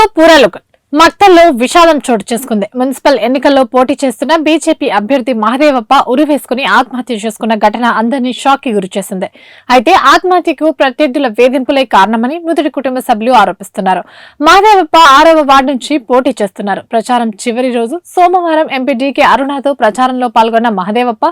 మక్తల్లో పూరాలుక మక్తల్లో విషాదం చోటు చేసుకుంది. మున్సిపల్ ఎన్నికల్లో పోటీ చేస్తున్న బీజేపీ అభ్యర్థి మహదేవప్ప ఉరివేసుకుని ఆత్మహత్య చేసుకున్న ఘటన అందరినీ షాక్కి గురిచేసింది అయితే ఆత్మహత్యకు ప్రత్యర్థుల వేధింపులే కారణమని మృతుడి కుటుంబ సభ్యులు ఆరోపిస్తున్నారు. మహదేవప్ప ఆరవ వార్డు నుంచి పోటీ చేస్తున్నారు. ప్రచారం చివరి రోజు సోమవారం ఎంపీ డీకే అరుణతో ప్రచారంలో పాల్గొన్న మహదేవప్ప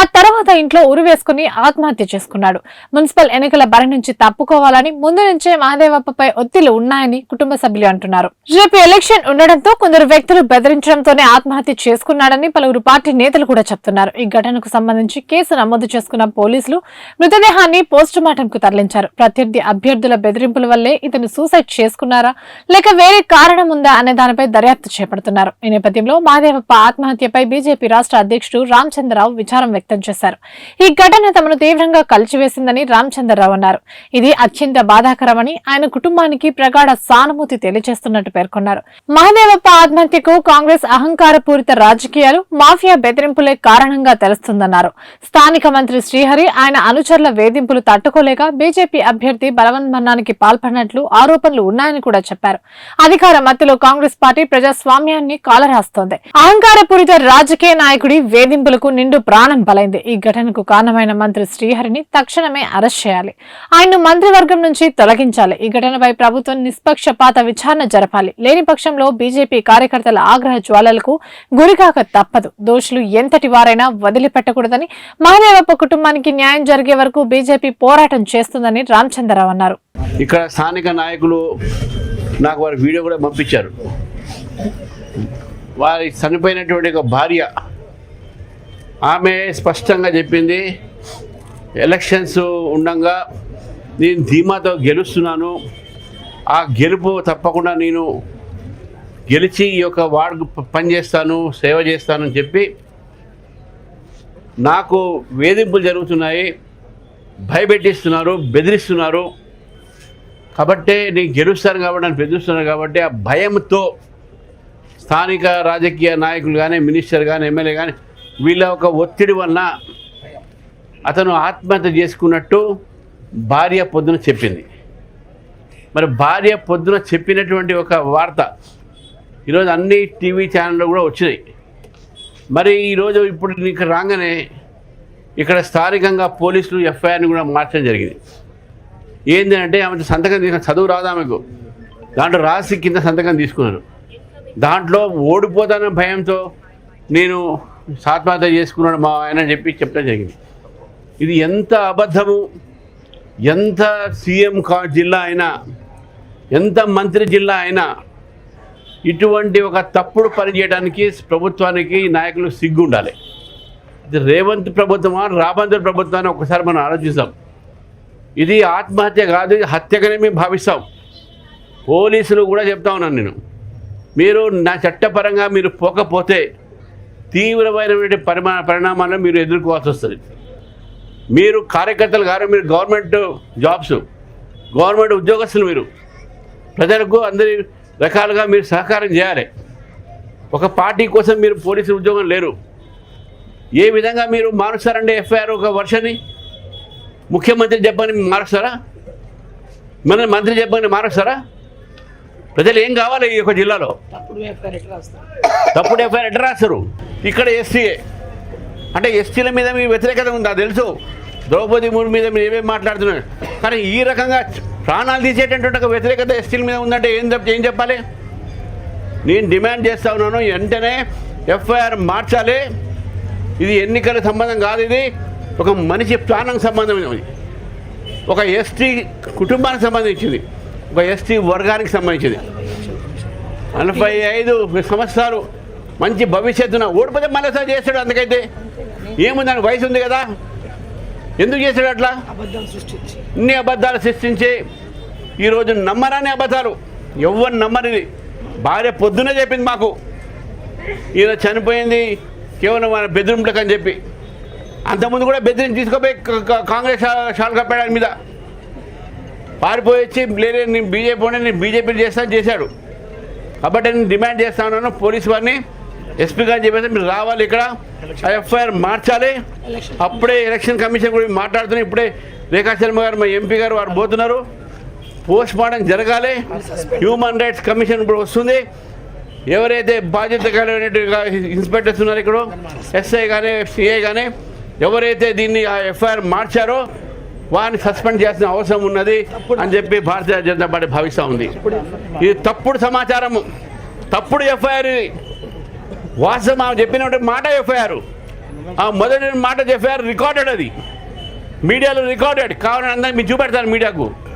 ఆ తర్వాత ఇంట్లో ఉరివేసుకుని ఆత్మహత్య చేసుకున్నాడు. మున్సిపల్ ఎన్నికల బరి నుంచి తప్పుకోవాలని ముందు నుంచే మహదేవప్పపై ఒత్తిళ్ళు ఉన్నాయని కుటుంబ సభ్యులు అంటున్నారు. రేపు ఎలక్షన్ ఉండడంతో కొందరు వ్యక్తులు బెదిరించడంతోనే ఆత్మహత్య చేసుకున్నాడని పలువురు పార్టీ నేతలు కూడా చెప్తున్నారు. ఈ ఘటనకు సంబంధించి కేసు నమోదు చేసుకున్న పోలీసులు మృతదేహాన్ని పోస్టుమార్టం కు తరలించారు. ప్రత్యర్థి అభ్యర్థుల బెదిరింపుల వల్లే ఇతను సూసైడ్ చేసుకున్నారా లేక వేరే కారణం ఉందా అనే దానిపై దర్యాప్తు చేపడుతున్నారు. ఈ నేపథ్యంలో మహాదేవప్ప ఆత్మహత్యపై బీజేపీ రాష్ట్ర అధ్యక్షుడు రామచంద్రరావు విచారం వ్యక్తం చేశారు. ఈ ఘటన తమను తీవ్రంగా కలిచివేసిందని రామచంద్రరావు అన్నారు. ఇది అత్యంత బాధాకరమని ఆయన కుటుంబానికి ప్రగాఢ సానుభూతి తెలియజేస్తున్నట్టు పేర్కొన్నారు. మహదేవప్ప ఆత్మహత్యకు కాంగ్రెస్ అహంకారపూరిత రాజకీయాలు మాఫియా బెదిరింపులే కారణంగా తెలుస్తుందన్నారు. స్థానిక మంత్రి శ్రీహరి ఆయన అనుచరుల వేధింపులు తట్టుకోలేక బీజేపీ అభ్యర్థి బలవన్మరణానికి పాల్పడినట్లు ఆరోపణలు ఉన్నాయని కూడా చెప్పారు. అధికార మధ్యలో కాంగ్రెస్ పార్టీ ప్రజాస్వామ్యాన్ని కాలరాస్తోంది. అహంకారపూరిత రాజకీయ నాయకుడి వేధింపులకు నిండు ప్రాణం బలైంది. ఈ ఘటనకు కారణమైన మంత్రి శ్రీహరిని తక్షణమే అరెస్ట్ చేయాలి. ఆయన్ను మంత్రివర్గం నుంచి తొలగించాలి. ఈ ఘటనపై ప్రభుత్వం నిష్పక్షపాత విచారణ జరపాలి. లేని పక్షంలో బీజేపీ కార్యకర్తల ఆగ్రహ జ్వాలలకు గురికాక తప్పదు. దోషులు ఎంతటి వారైనా వదిలిపెట్టకూడదని మహదేవప్ప కుటుంబానికి న్యాయం జరిగే వరకు బీజేపీ పోరాటం చేస్తుందని రామచంద్రరావు అన్నారు. ఇక్కడ స్థానిక నాయకులు నాకు వారి వీడియో కూడా పంపించారు. వారి చనిపోయినటువంటి ఒక భార్య ఆమె స్పష్టంగా చెప్పింది ఎలక్షన్స్ ఉండగా నేను ధీమాతో గెలుస్తున్నాను. ఆ గెలుపు తప్పకుండా నేను గెలిచి ఈ యొక్క వార్డు పనిచేస్తాను సేవ చేస్తానని చెప్పి నాకు వేధింపులు జరుగుతున్నాయి భయపెట్టిస్తున్నారు బెదిరిస్తున్నారు. కాబట్టి నేను గెలుస్తాను కాబట్టి నన్ను బెదిరిస్తున్నాను కాబట్టి ఆ భయంతో స్థానిక రాజకీయ నాయకులు కానీ మినిస్టర్ కానీ ఎమ్మెల్యే కానీ వీళ్ళ ఒక ఒత్తిడి వలన అతను ఆత్మహత్య చేసుకున్నట్టు భార్య పొద్దున చెప్పింది. మరి భార్య పొద్దున చెప్పినటువంటి ఒక వార్త ఈరోజు అన్ని టీవీ ఛానళ్ళు కూడా వచ్చినాయి. మరి ఈరోజు ఇప్పుడు నీకు రాగానే ఇక్కడ స్థానికంగా పోలీసులు ఎఫ్ఐఆర్ని కూడా మార్చడం జరిగింది. ఏంటి అంటే ఆమె సంతకం తీసుకున్న చదువు రాదు ఆమెకు? దాంట్లో రాసి కింద సంతకం తీసుకున్నారు. దాంట్లో ఓడిపోతానన్న భయంతో నేను ఆత్మహత్య చేసుకున్నాడు మా ఆయన అని చెప్పి చెప్పడం జరిగింది. ఇది ఎంత అబద్ధము? ఎంత సీఎం కా జిల్లా అయినా ఎంత మంత్రి జిల్లా అయినా ఇటువంటి ఒక తప్పుడు పని చేయడానికి ప్రభుత్వానికి నాయకులు సిగ్గు ఉండాలి. ఇది రేవంత్ ప్రభుత్వమా రాబంత్ ప్రభుత్వాన్ని ఒకసారి మనం ఆలోచిస్తాం. ఇది ఆత్మహత్య కాదు ఇది హత్యగానే మేము భావిస్తాం. పోలీసులు కూడా చెప్తా ఉన్నాను నేను. మీరు నా చట్టపరంగా మీరు పోకపోతే తీవ్రమైనటువంటి పరిమా పరిణామాలను మీరు ఎదుర్కోవాల్సి వస్తుంది. మీరు కార్యకర్తలు గారు మీరు గవర్నమెంట్ జాబ్స్ గవర్నమెంట్ ఉద్యోగస్తులు మీరు. ప్రజలకు అందరి రకాలుగా మీరు సహకారం చేయాలి. ఒక పార్టీ కోసం మీరు పోలీసు ఉద్యోగం లేరు. ఏ విధంగా మీరు మారుస్తారండి ఎఫ్ఐఆర్ ఒక వర్షాన్ని? ముఖ్యమంత్రి చెప్పని మారుస్తారా? మన మంత్రి చెప్పని మారుస్తారా? ప్రజలు ఏం కావాలి ఈ యొక్క జిల్లాలో? తప్పుడు ఎఫ్ఐఆర్ ఎట్లా రాస్తారు? ఇక్కడ ఎస్సీఏ అంటే ఎస్టీల మీద మీ వ్యతిరేకత ఉందా? తెలుసు. ద్రౌపది ముర్ము మీద మీరు ఏమేమి మాట్లాడుతున్నారు? కానీ ఈ రకంగా ప్రాణాలు తీసేటటువంటి ఒక వ్యతిరేకత ఎస్టీల మీద ఉందంటే ఏం ఏం చెప్పాలి? నేను డిమాండ్ చేస్తా ఉన్నాను వెంటనే ఎఫ్ఐఆర్ మార్చాలి. ఇది ఎన్నికల సంబంధం కాదు ఇది. ఒక మనిషి ప్రాణం సంబంధమైనది ఒక ఎస్టీ కుటుంబానికి సంబంధించింది. ఒక ఎస్టీ వర్గానికి సంబంధించింది. నలభై ఐదు సంవత్సరాలు మంచి భవిష్యత్తున ఓడిపోతే మళ్ళీసారి చేస్తాడు అందుకైతే. ఏముందని వయసు ఉంది కదా? ఎందుకు చేశాడు అట్లా? ఇన్ని అబద్ధాలు సృష్టించి ఈరోజు నమ్మరాని అబద్ధాలు. ఎవరు నమ్మరిది భార్య పొద్దునే చెప్పింది మాకు. ఈయన చనిపోయింది కేవలం మన బెదిరింపులకు అని చెప్పి. అంతకుముందు కూడా బెదిరించి తీసుకుపోయి కాంగ్రెస్ షాల్ కప్పాడు మీద. పారిపోయి వచ్చి లేదే నేను బీజేపీ ఉండే నేను బీజేపీ చేస్తాను చేశాడు. కాబట్టి నేను డిమాండ్ చేస్తా ఉన్నాను పోలీస్ వారిని ఎస్పీ గారు చెప్పేసి మీరు రావాలి ఇక్కడ. ఎఫ్ఐఆర్ మార్చాలి. అప్పుడే ఎలక్షన్ కమిషన్ కూడా మాట్లాడుతున్నాయి. ఇప్పుడే రేఖా శర్మ గారు మా ఎంపీ గారు వారు పోతున్నారు. పోస్ట్ మార్టం జరగాలి. హ్యూమన్ రైట్స్ కమిషన్ ఇప్పుడు వస్తుంది. ఎవరైతే బాధ్యత కలిగినటువంటి ఇన్స్పెక్టర్స్ ఉన్నారు ఇక్కడ ఎస్ఐ కానీ సిఐ కానీ ఎవరైతే దీన్ని ఆ ఎఫ్ఐఆర్ మార్చారో వారిని సస్పెండ్ చేయాల్సిన అవసరం ఉన్నది అని చెప్పి భారతీయ జనతా పార్టీ భావిస్తూ ఉంది. ఇది తప్పుడు సమాచారము. తప్పుడు ఎఫ్ఐఆర్ వాస్తవం ఆమె చెప్పినటువంటి మాట ఎఫ్ఐఆర్ ఆ మొదటి మాట ఎఫ్ఐఆర్ రికార్డెడ్ అది. మీడియాలో రికార్డెడ్ కావాలని అందరికి మీరు చూపెడతారు మీడియాకు.